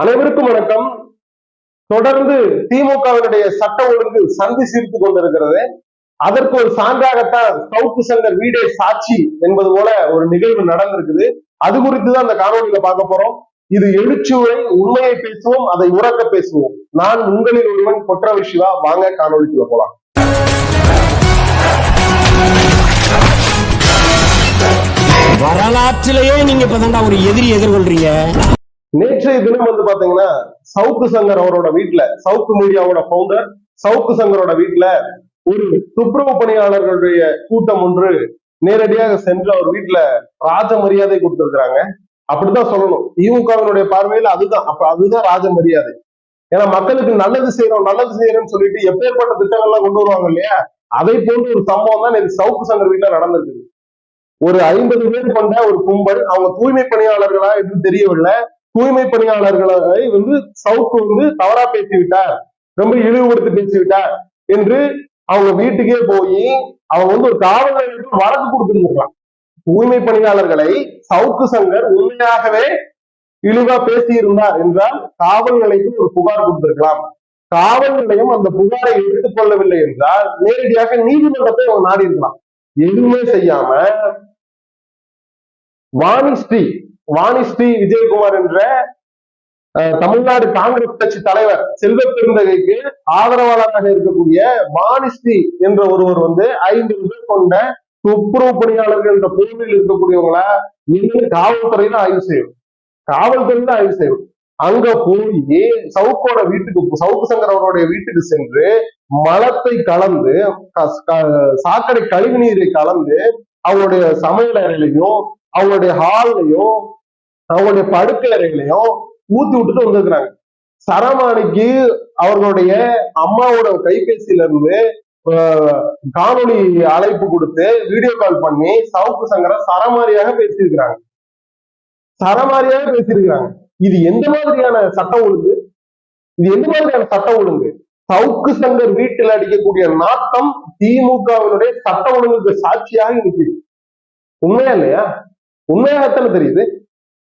அனைவருக்கும் வணக்கம். தொடர்ந்து திமுகவினுடைய சட்ட ஒழுங்கு சந்தி சிரித்துக் கொண்டிருக்கிறது. அதற்கு ஒரு சான்றாகத்தான் சவுக்கு சங்கர் வீடே சாட்சி என்பது போல ஒரு நிகழ்வு நடந்திருக்குது. அது குறித்து தான் அந்த காணொலியில பார்க்க போறோம். இது எழுச்சுவை உண்மையை பேசுவோம் அதை உறக்க பேசுவோம். நான் உங்களில் ஒருவன் கொற்ற விஷயவா வாங்க காணொலிக்குள்ள போலாம். வரலாற்றிலேயே நீங்க இப்பதான்டா ஒரு எதிரி எதிர்கொள்றீங்க. நேற்றைய தினம் வந்து பாத்தீங்கன்னா சவுக்கு சங்கர் அவரோட வீட்டுல சவுக்கு மீடியாவோட பவுண்டர் சவுக்கு சங்கரோட வீட்டுல ஒரு துப்புரவு பணியாளர்களுடைய கூட்டம் ஒன்று நேரடியாக சென்று அவர் வீட்டுல ராஜ மரியாதை கொடுத்திருக்கிறாங்க. அப்படித்தான் சொல்லணும். திமுகவினுடைய பார்வையில அதுதான். அப்ப அதுதான் ராஜ மரியாதை. ஏன்னா மக்களுக்கு நல்லது செய்யறோம் நல்லது செய்யறோம்னு சொல்லிட்டு எப்பேற்பட்ட திட்டங்கள்லாம் கொண்டு வருவாங்க இல்லையா? அதை போன்ற ஒரு சம்பவம் தான் நேற்று சவுக்கு சங்கர் வீட்டுல நடந்திருக்கு ஒரு ஐம்பது பேர் கொண்ட ஒரு கும்பல் அவங்க தூய்மை பணியாளர்களா என்று தெரியவில்லை. தூய்மை பணியாளர்களை வந்து சவுக்கு வந்து தவறா பேசிவிட்டார். ரொம்ப இழிவுபடுத்தி பேசிவிட்டார் என்று அவங்க வீட்டுக்கே போய் அவங்க வந்து ஒரு காவல் நிலையத்துக்கு வழக்கு கொடுத்துருந்துருக்கலாம். தூய்மை பணியாளர்களை சவுக்கு சங்கர் உண்மையாகவே இழிவா பேசியிருந்தார் என்றால் காவல் நிலையத்தில் ஒரு புகார் கொடுத்திருக்கலாம். காவல் நிலையம் அந்த புகாரை எடுத்துக்கொள்ளவில்லை என்றால் நேரடியாக நீதிமன்றத்தை அவங்க நாடி இருக்கலாம் எதுவுமே செய்யாம வாணிஸ்ரீ வாணிஸ்ரீ விஜயகுமார் என்ற அஹ், தமிழ்நாடு காங்கிரஸ் கட்சி தலைவர் செல்வ பெருந்தகைக்கு ஆதரவாளராக இருக்கக்கூடிய வாணிஸ்ரீ என்ற ஒருவர் வந்து ஐந்து பேர் கொண்ட துப்புரவு பணியாளர்கள் என்ற பிரிவில் இருக்கக்கூடியவங்கள இன்னும் காவல்துறையில ஆய்வு செய்யும். காவல்துறையில ஆய்வு செய்யும். அங்க போய் சவுக்கோட வீட்டுக்கு சவுக்கு சங்கர் அவருடைய வீட்டுக்கு சென்று மலத்தை கலந்து க- சாக்கடை கழிவு நீரை கலந்து அவருடைய சமையல் அறையிலையும் அவங்களுடைய ஹால்லையும் அவங்களுடைய படுக்கை அறைகளையும் ஊத்தி விட்டுட்டு வந்திருக்கிறாங்க. சரமானிக்கு அவர்களுடைய அம்மாவோட கைபேசியில இருந்து காணொலி அழைப்பு கொடுத்து வீடியோ கால் பண்ணி சவுக்கு சங்கரை சரமாரியாக பேசியிருக்கிறாங்க. சரமாரியாக பேசியிருக்கிறாங்க. இது எந்த மாதிரியான சட்டம் ஒழுங்கு? இது எந்த மாதிரியான சட்ட ஒழுங்கு? சவுக்கு சங்கர் வீட்டில் அடிக்கக்கூடிய நாட்டம் திமுகவினுடைய சட்ட ஒழுங்குக்கு சாட்சியாக நிற்குது உண்மையா இல்லையா? உண்மையாகத்தானே தெரியுது.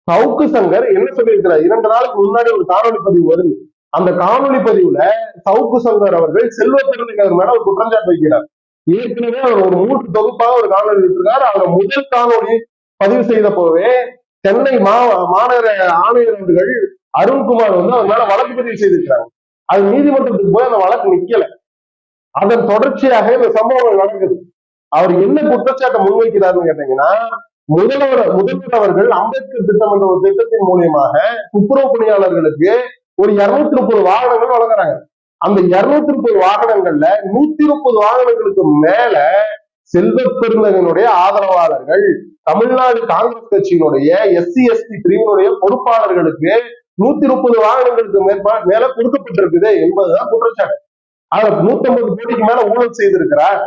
சவுக்கு சங்கர் என்ன சொல்லியிருக்கிறார்? இரண்டு நாளுக்கு முன்னாடி ஒரு காணொலி பதிவு வருது. அந்த காணொலி பதிவுல சவுக்கு சங்கர் அவர்கள் செல்வ பெருந்தகர் மேல ஒரு குற்றஞ்சாட்டு வைக்கிறார். ஏற்கனவே அவர் ஒரு மூன்று தொகுப்பாக ஒரு காணொலி இருக்கிறார் அவர் முதல் காணொலி பதிவு செய்த போவே சென்னை மா மாநகர ஆணையர் அவர்கள் அருண்குமார் வந்து அவர் மேல வழக்கு பதிவு செய்திருக்கிறாங்க. அது நீதிமன்றத்துக்கு போய் அந்த வழக்கு நிக்கல. அதன் தொடர்ச்சியாக இந்த சம்பவங்கள் நடக்குது. அவர் என்ன குற்றச்சாட்டை முன்வைக்கிறாருன்னு கேட்டீங்கன்னா முதல்வர் முதல்வர் அவர்கள் அம்பேத்கர் திட்டம் என்ற ஒரு திட்டத்தின் மூலியமாக துப்புரவு பணியாளர்களுக்கு ஒரு இருநூத்தி முப்பது வாகனங்கள் வழங்குறாங்க. அந்த இருநூத்தி முப்பது வாகனங்கள்ல நூத்தி முப்பது வாகனங்களுக்கு மேல செல்வ பெருந்தகனுடைய ஆதரவாளர்கள் தமிழ்நாடு காங்கிரஸ் கட்சியினுடைய எஸ்சி எஸ்டி பிரிவினுடைய பொறுப்பாளர்களுக்கு நூத்தி முப்பது வாகனங்களுக்கு மேற்பா மேல கொடுக்கப்பட்டிருக்குது என்பதுதான் குற்றச்சாட்டு. அவர் நூத்தி ஐம்பது கோடிக்கு மேல ஊழல் செய்திருக்கிறார்.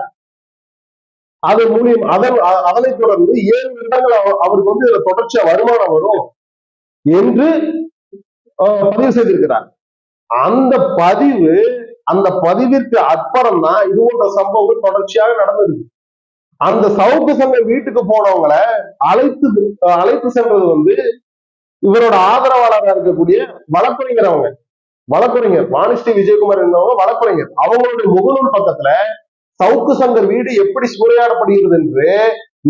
அதன் மூலியம் அதன் அதனை தொடர்ந்து ஏழு வருடங்கள் அவருக்கு வந்து இதுல தொடர்ச்சியா வருமானம் வரும் என்று பதிவு செய்திருக்கிறார். அந்த பதிவு அந்த பதிவிற்கு அப்புறம் தான் இது போன்ற சம்பவங்கள் தொடர்ச்சியாக நடந்திருக்கு. அந்த சவுக்கு சங்க வீட்டுக்கு போனவங்களை அழைத்து அழைத்து சென்றது வந்து இவரோட ஆதரவாளராக இருக்கக்கூடிய வழக்கறிஞர் அவங்க. வழக்கறிஞர் வாணிஸ்ரீ விஜயகுமார் என்பவங்க வழக்கறிஞர். அவங்களுடைய முகநூல் பக்கத்துல சவுக்கு சங்கர் வீடு எப்படி சூறையாடப்படுகிறது என்று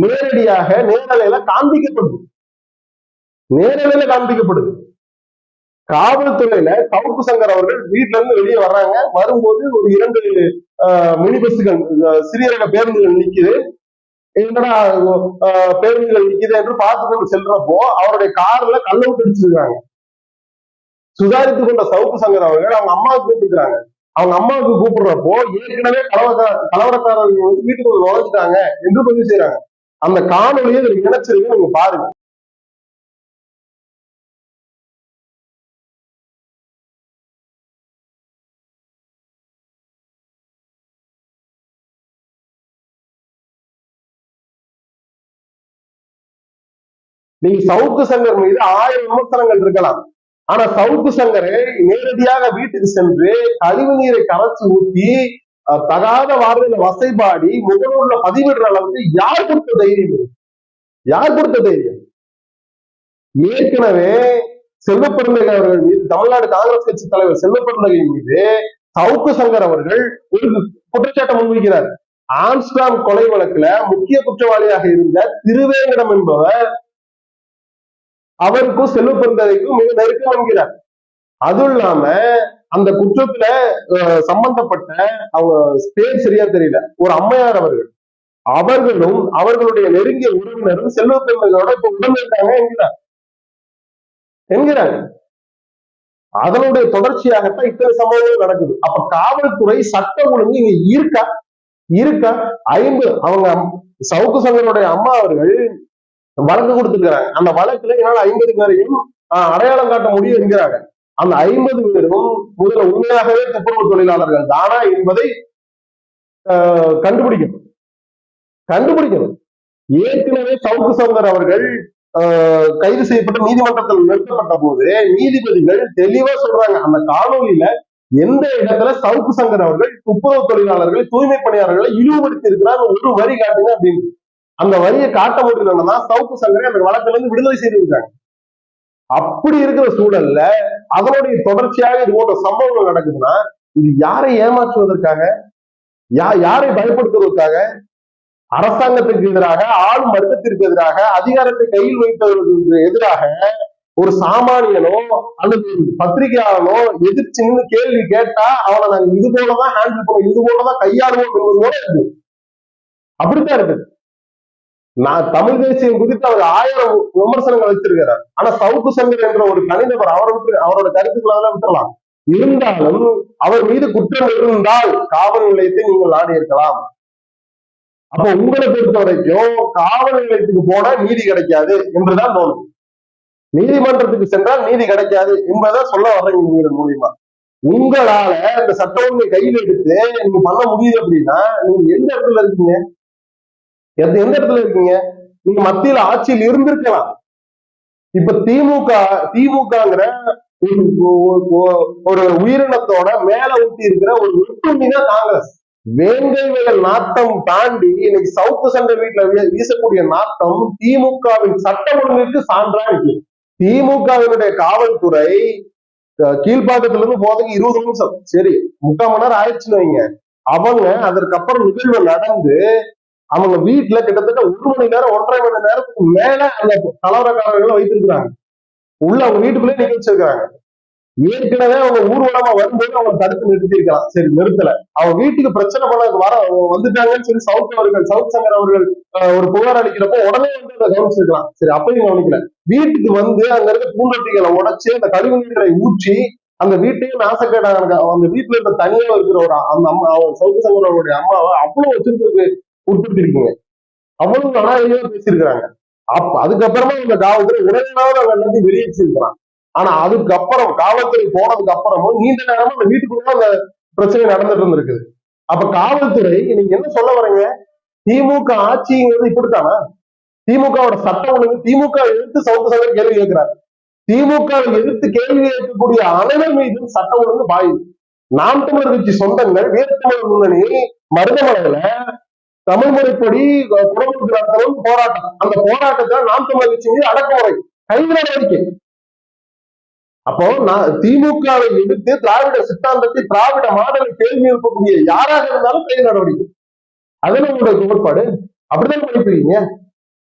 நேரடியாக நேரலையில காண்பிக்கப்படுது. நேரலையில காண்பிக்கப்படுது. காவல்துறையில சவுக்கு சங்கர் அவர்கள் வீட்டுல இருந்து வெளியே வர்றாங்க. வரும்போது ஒரு இரண்டு ஆஹ், மினி பஸ்ஸுகள் சிறிய ரக பேருந்துகள் நிக்குது. என்னடா பேருந்துகள் நிக்குது என்று பார்த்து கொண்டு செல்றப்போ அவருடைய கார்ல கள்ள பிடிச்சிருக்காங்க சுதாரித்து கொண்ட சவுக்கு சங்கர் அவர்கள் அவங்க அம்மாவுக்கு கூப்பிட்டுருக்காங்க அவங்க அம்மாவுக்கு கூப்பிடுறப்போ ஏற்கனவே கலவர கலவரக்காரர்கள் வந்து வீட்டுக்குள்ள நுழைஞ்சிட்டாங்க என்று பதிவு செய்யறாங்க அந்த காணொலியை இதுல இணைச்சிருக்க நீங்க பாருங்க. நீங்க சவுக்கு சங்கர் மீது ஆயிரம் விமர்சனங்கள் இருக்கலாம். ஆனா சவுக்கு சங்கரை நேரடியாக வீட்டுக்கு சென்று கழிவு நீரை கரைச்சு ஊத்தி தகாத வார்த்தையில வசைபாடி முகநூல்ல பதிவிடுற அளவுக்கு யார் கொடுத்த தைரியம் யார் கொடுத்த தைரியம்? ஏற்கனவே செல்வப்பெருந்தகை அவர்கள் மீது தமிழ்நாடு காங்கிரஸ் கட்சி தலைவர் செல்வப்பெருந்தகை மீது சவுக்கு சங்கர் அவர்கள் ஒரு குற்றச்சாட்டை முன்வைக்கிறார். ஆம்ஸ்டாம் கொலை வழக்குல முக்கிய குற்றவாளியாக இருந்த திருவேங்கடம் என்பவர் அவருக்கும் செல்வப்பெருந்தகைக்கும் மிக நெருக்கம் என்கிறார். அதுவும் இல்லாம அந்த குற்றத்துல சம்பந்தப்பட்ட அவங்க பேர் சரியா தெரியல. ஒரு அம்மையார் அவர்கள். அவர்களும் அவர்களுடைய நெருங்கிய உறவினரும் செல்வப்பெருந்தகையோட இப்ப உடனிருக்காங்க இருக்காங்க என்கிறார். என்கிறாங்க. அதனுடைய தொடர்ச்சியாகத்தான் இத்தனை சம்பவங்கள் நடக்குது. அப்ப காவல்துறை சட்ட ஒழுங்கு இங்க இருக்கா? இருக்கா? ஐம்பது அவங்க சவுக்கு சங்கருடைய அம்மா அவர்கள் வழக்கு கொடுத்துருக்கிறாங்க. அந்த வழக்குல என்னால ஐம்பது பேரையும் ஆஹ், அடையாளம் காட்ட முடியும் என்கிறாங்க. அந்த ஐம்பது பேரும் முதல்ல உண்மையாகவே துப்புரவு தொழிலாளர்கள் தானா என்பதை ஆஹ், கண்டுபிடிக்கணும். கண்டுபிடிக்கணும். ஏற்கனவே சவுக்கு சவுந்தர் அவர்கள் ஆஹ், கைது செய்யப்பட்டு நீதிமன்றத்தில் நிறுத்தப்பட்ட போது நீதிபதிகள் தெளிவா சொல்றாங்க. அந்த காணொலியில எந்த இடத்துல சவுக்கு சங்கர் அவர்கள் துப்புரவு தொழிலாளர்களை தூய்மை பணியாளர்களை இழிவுபடுத்தி இருக்கிறார் ஒரு வரி காட்டுங்க அப்படின்னு. அந்த வரியை காட்ட முடியலன்னா சவுக்கு சங்கரை அந்த வழக்குல இருந்து விடுதலை செய்திருக்காங்க அப்படி இருக்கிற சூழல்ல அதனுடைய தொடர்ச்சியாக இது போன்ற சம்பவங்கள் நடக்குதுன்னா இது யாரை ஏமாற்றுவதற்காக? யா யாரை பயப்படுத்துவதற்காக? அரசாங்கத்திற்கு எதிராக ஆளும் வர்க்கத்திற்கு எதிராக அதிகாரத்தை கையில் வைப்பதற்கு எதிராக ஒரு சாமானியனோ அல்லது பத்திரிகையாளனோ எதிர்ச்சின்னு கேள்வி கேட்டா அவனை நாங்க இது போலதான் ஹேண்டில் பண்ணுவோம் இது போலதான் கையாளுவோம் என்பது போல இருக்கு அப்படித்தான் இருக்குது. நான் தமிழ் தேசியம் குறித்து அவர் ஆயிரம் விமர்சனங்கள் வச்சிருக்கிறார் ஆனா சவுக்கு சங்கர் என்ற ஒரு தனிநபர் அவரை விட்டு அவரோட கருத்துக்களை விட்டுலாம் இருந்தாலும் அவர் மீது குற்றம் இருந்தால் காவல் நிலையத்தை நீங்கள் நாடி இருக்கலாம். அப்ப உங்களை பொறுத்த வரைக்கும் காவல் நிலையத்துக்கு போனா நீதி கிடைக்காது என்றுதான் தோணும். நீதிமன்றத்துக்கு சென்றால் நீதி கிடைக்காது என்பதை சொல்ல வர்றேன் இதன் மூலியமா. உங்களால இந்த சட்ட கையில் எடுத்து நீங்க பண்ண முடியுது அப்படின்னா நீங்க எந்த இடத்துல இருக்கீங்க? எந்த எந்த இடத்துல இருக்கீங்க? நீங்க மத்தியில ஆட்சியில் இருந்திருக்கலாம். இப்ப திமுக திமுகங்கிற ஒரு உயிரினத்தோட மேல ஊட்டி இருக்கிற ஒரு ஒற்றுமை தான் காங்கிரஸ். வேங்கை வயல் நாட்டம் தாண்டி இன்னைக்கு சவுக்கு சண்டை வீட்டுல வீசக்கூடிய நாட்டம் திமுகவின் சட்ட ஒழுங்கிற்கு சான்றா இருக்கு திமுகவினுடைய காவல்துறை அஹ், கீழ்ப்பாக்கத்துல இருந்து போறதுக்கு இருபது நிமிஷம். சரி முக்கால் மணி நேரம் ஆயிடுச்சுன்னு வைங்க. அவங்க அதற்கப்புறம் நிகழ்வு நடந்து அவங்க வீட்டுல கிட்டத்தட்ட ஒரு மணி நேரம் ஒன்றரை மணி நேரத்துக்கு மேல அந்த கலவரக்காரர்களை வைத்திருக்கிறாங்க. உள்ள அவங்க வீட்டுக்குள்ளே நிக்க வச்சிருக்காங்க ஏற்கனவே அவங்க ஊர்வலமா வரும்போது அவங்க தடுத்து நிறுத்திருக்கலாம் சரி நிறுத்தல. அவங்க வீட்டுக்கு பிரச்சனை பண்ண வர வந்துட்டாங்கன்னு சொல்லி சவுத் அவர்கள் சவுத் சங்கர் அவர்கள் ஒரு புகார் அளிக்கிறப்போ உடனே வந்து அதை கவனிச்சிருக்கலாம். சரி அப்பயும் கவனிக்கல. வீட்டுக்கு வந்து அங்க இருக்க பூந்தொட்டிகளை உடைச்சு அந்த கழிவு நீரை ஊற்றி அந்த வீட்டையும் நாசக்கேடாக அந்த வீட்டுல இருக்க தனியா இருக்கிற ஒரு அந்த அம்மா அவங்க சவுத் சங்கர் அவருடைய அம்மாவை அவ்வளவு வச்சிருக்கு உட்படுத்திருக்கீங்க அவ்வளவு அனாதையா பேசியிருக்கிறாங்க. அப்ப அதுக்கப்புறமா இந்த காவல்துறை உடனடியாக அவங்க எல்லாத்தையும் வெளியேற்றிருக்கிறான் ஆனா அதுக்கப்புறம் காவல்துறை போனதுக்கு அப்புறமும் நீண்ட நேரமா அந்த வீட்டுக்குள்ள அந்த பிரச்சனை நடந்துட்டு இருந்திருக்குது அப்ப காவல்துறை நீங்க என்ன சொல்ல வரீங்க? திமுக ஆட்சிங்கிறது இப்படித்தானா? திமுகவோட சட்டம் ஒழுங்கு திமுக எதிர்த்து சவுக்கு சங்கர் கேள்வி கேட்கிறார் திமுக எதிர்த்து கேள்வி கேட்கக்கூடிய அனைவர் மீதும் சட்டம் ஒழுங்கு பாயுது நாம் தமிழர் கட்சி சொந்தங்கள் வீரத்தமிழர் முன்னணி மருதமலையில தமிழ் முறைப்படி குடும்பத்து நடத்தவும் போராட்டம். அந்த போராட்டத்தை நாம் தமிழ் கட்சி மீது அடக்குமுறை கைது நடவடிக்கை. அப்போ நான் திமுகவை எதிர்த்து திராவிட சித்தாந்தத்தை திராவிட மாடலை கேள்வி எழுப்பக்கூடிய யாராக இருந்தாலும் கைது நடவடிக்கை. அதுல உங்களுடைய கோட்பாடு? அப்படிதான் படிப்பீங்க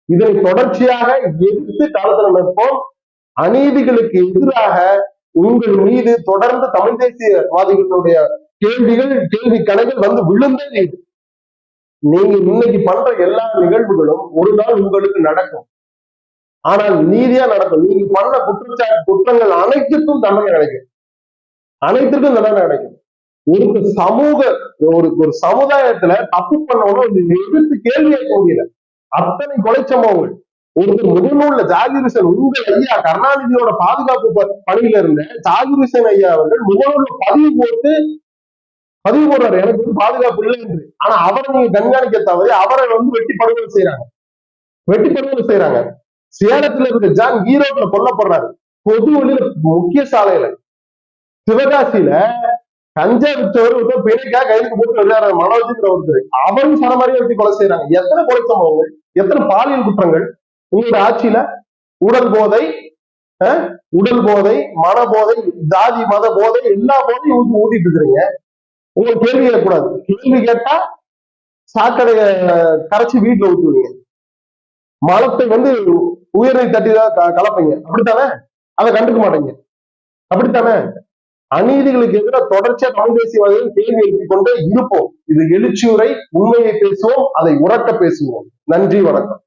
இதனை தொடர்ச்சியாக எதிர்த்து காலத்துல நிற்போம். அநீதிகளுக்கு எதிராக உங்கள் மீது தொடர்ந்து தமிழ் தேசியவாதிகளுடைய கேள்விகள் கேள்வி கணக்கில் வந்து விழுந்தே தீரும். நீங்க இன்னைக்கு பண்ற எல்லா நிகழ்வுகளும் ஒரு நாள் உங்களுக்கு நடக்கும். ஆனால் நீதியா நடக்கும். நீங்க பண்ண குற்றச்சாட்டு குற்றங்கள் அனைத்துக்கும் தண்டனை கிடைக்கும். அனைத்துக்கும் தண்டனை கிடைக்கும். ஒரு சமூக ஒரு ஒரு சமுதாயத்துல தப்பு பண்ணவனும் இது எதிர்த்து கேள்வி கேட்க முடியல. அத்தனை கொலை சம்பவங்கள் ஒருத்தர் முகநூல்ல ஜாகிர் உங்க ஐயா கருணாநிதியோட பாதுகாப்பு பணியில இருந்த ஜாகிர் ஐயா அவர்கள் முகநூல்ல பதிவு போட்டு பதிவு போடுறாரு. எனக்கு வந்து பாதுகாப்பு இல்லை என்று. ஆனா அவரை நீங்க கண்காணிக்க தவறி அவரை வந்து வெட்டி படுகொலை செய்யறாங்க வெட்டி படுகொலை செய்யறாங்க சேலத்துல இருக்க ஜான் ஈரோட்ல கொல்லப்படுறாரு. பொது வழியில முக்கிய சாலையில. சிவகாசியில கஞ்சா விற்றவர் ஒருத்தர் பிணைக்கா கைதுக்கு போட்டு விளையாடுற மனோஜிங்கிற ஒருத்தர். அவரும் சரமாரியா வெட்டி கொலை செய்யறாங்க எத்தனை கொலை சம்பவங்கள்? எத்தனை பாலியல் குற்றங்கள்? உங்களோட ஆட்சியில உடல் போதை அஹ், உடல் போதை மன போதை ஜாதி மத போதை எல்லா போதையும் ஊட்டிட்டு இருக்கிறீங்க. உங்களுக்கு கேள்வி கேட்கக்கூடாது கேள்வி கேட்டா சாக்கடைய கரைச்சி வீட்டுல ஊத்துவீங்க மலத்தை வந்து உயர்வை தட்டி தான் கலப்பீங்க. அப்படித்தானே? அதை கண்டுக்க மாட்டீங்க. அப்படித்தானே? அநீதிகளுக்கு எதிராக தொடர்ச்சியா தமிழ் தேசியவாதிகள் கேள்வி எழுப்பி கொண்டே இருப்போம். இது எழுச்சியுரை உண்மையை பேசுவோம் அதை உறக்க பேசுவோம். நன்றி வணக்கம்.